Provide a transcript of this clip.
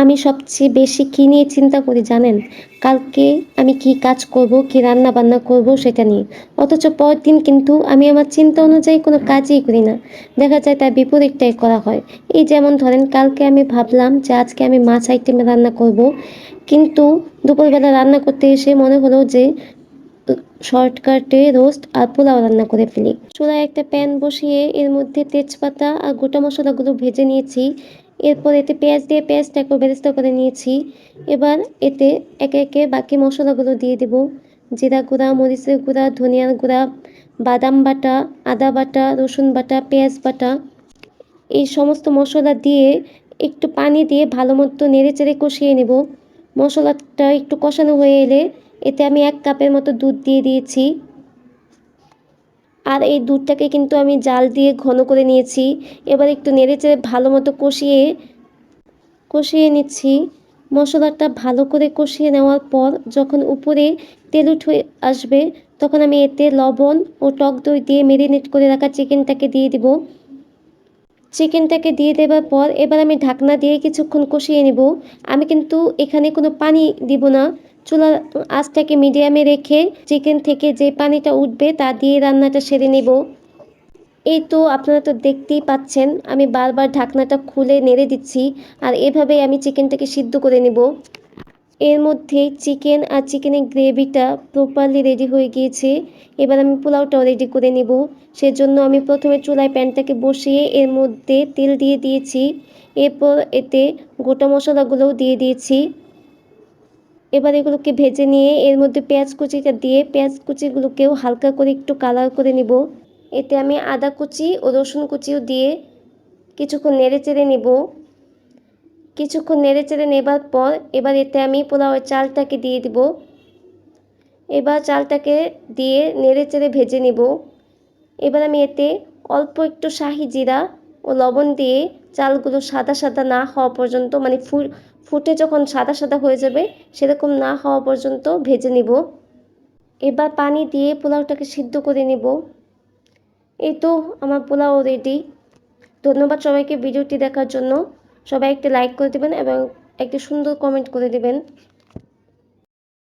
আমি সবচেয়ে বেশি কী নিয়ে চিন্তা করি জানেন? কালকে আমি কি কাজ করব, কি রান্না বান্না করব সেটা নিয়ে। অথচ পরের দিন কিন্তু আমি আমার চিন্তা অনুযায়ী কোনো কাজই করি না। দেখা যায় তার বিপরীতটাই করা হয়। এই যেমন ধরেন, কালকে আমি ভাবলাম যে আজকে আমি মাছ আইটেমে রান্না করব। কিন্তু দুপুরবেলা রান্না করতে এসে মনে হলো যে শর্টকাটে রোস্ট আর পোলাও রান্না করে ফেলি। চুলায় একটা প্যান বসিয়ে এর মধ্যে তেজপাতা আর গোটা মশলাগুলো ভেজে নিয়েছি। এরপর এতে পেঁয়াজ দিয়ে পেঁয়াজটাকে বেরেস্তা করে নিয়েছি। এবার এতে একে একে বাকি মশলাগুলো দিয়ে দেব। জিরা গুঁড়া, মরিচের গুঁড়া, ধনিয়ার গুঁড়া, বাদাম বাটা, আদা বাটা, রসুন বাটা, পেঁয়াজ বাটা। এই সমস্ত মশলা দিয়ে একটু পানি দিয়ে ভালো মতো নেড়ে চেড়ে কষিয়ে নেব। মশলাটা একটু কষানো হয়ে এলে এতে আমি এক কাপের মতো দুধ দিয়ে দিয়েছি। আর এই দুধটাকে কিন্তু আমি জাল দিয়ে ঘন করে নিয়েছি। এবার একটু নেড়ে চেড়ে ভালো মতো কষিয়ে কষিয়ে নিচ্ছি। মশলাটা ভালো করে কষিয়ে নেওয়ার পর যখন উপরে তেল উঠে আসবে, তখন আমি এতে লবণ ও টক দই দিয়ে মেরিনেট করে রাখা চিকেনটাকে দিয়ে দিব। চিকেনটাকে দিয়ে দেওয়ার পর এবার আমি ঢাকনা দিয়ে কিছুক্ষণ কষিয়ে নেব। আমি কিন্তু এখানে কোনো পানি দিব না। চুলার আঁচটাকে মিডিয়ামে রেখে চিকেন থেকে যে পানিটা উঠবে তা দিয়ে রান্নাটা সেরে নেব। এই তো আপনারা তো দেখতেই পাচ্ছেন, আমি বারবার ঢাকনাটা খুলে নেড়ে দিচ্ছি আর এভাবেই আমি চিকেনটাকে সিদ্ধ করে নেব। এর মধ্যেই চিকেন আর চিকেনের গ্রেভিটা প্রপারলি রেডি হয়ে গিয়েছে। এবার আমি পোলাওটাও রেডি করে নেব। সেজন্য আমি প্রথমে চুলায় প্যানটাকে বসিয়ে এর মধ্যে তেল দিয়ে দিয়েছি। এরপর এতে গোটা মশলাগুলোও দিয়ে দিয়েছি। এবার এগুলোকে ভেজে নিয়ে এর মধ্যে পেঁয়াজ কুচিটা দিয়ে পেঁয়াজ কুচিগুলোকেও হালকা করে একটু কালার করে নিব। এতে আমি আদা কুচি ও রসুন কুচিও দিয়ে কিছুক্ষণ নেড়ে চেড়ে নেব। কিছুক্ষণ নেড়ে চেড়ে নেবার পর এবার এতে আমি পোলাওয়ের চালটাকে দিয়ে দিব। এবার চালটাকে দিয়ে নেড়ে চেড়ে ভেজে নেব। এবার আমি এতে অল্প একটু শাহি জিরা ও লবণ দিয়ে চালগুলো সাদা সাদা না হওয়া পর্যন্ত মানে ফুটে যখন সাদা সাদা হয়ে যাবে, সেরকম না হওয়া পর্যন্ত ভেজে নিব। এবার পানি দিয়ে পোলাওটাকে সিদ্ধ করে নিব। এই তো আমার পোলাও রেডি ধন্যবাদ সবাইকে ভিডিওটি দেখার জন্য। সবাই একটি লাইক করে দেবেন এবং একটি সুন্দর কমেন্ট করে দেবেন।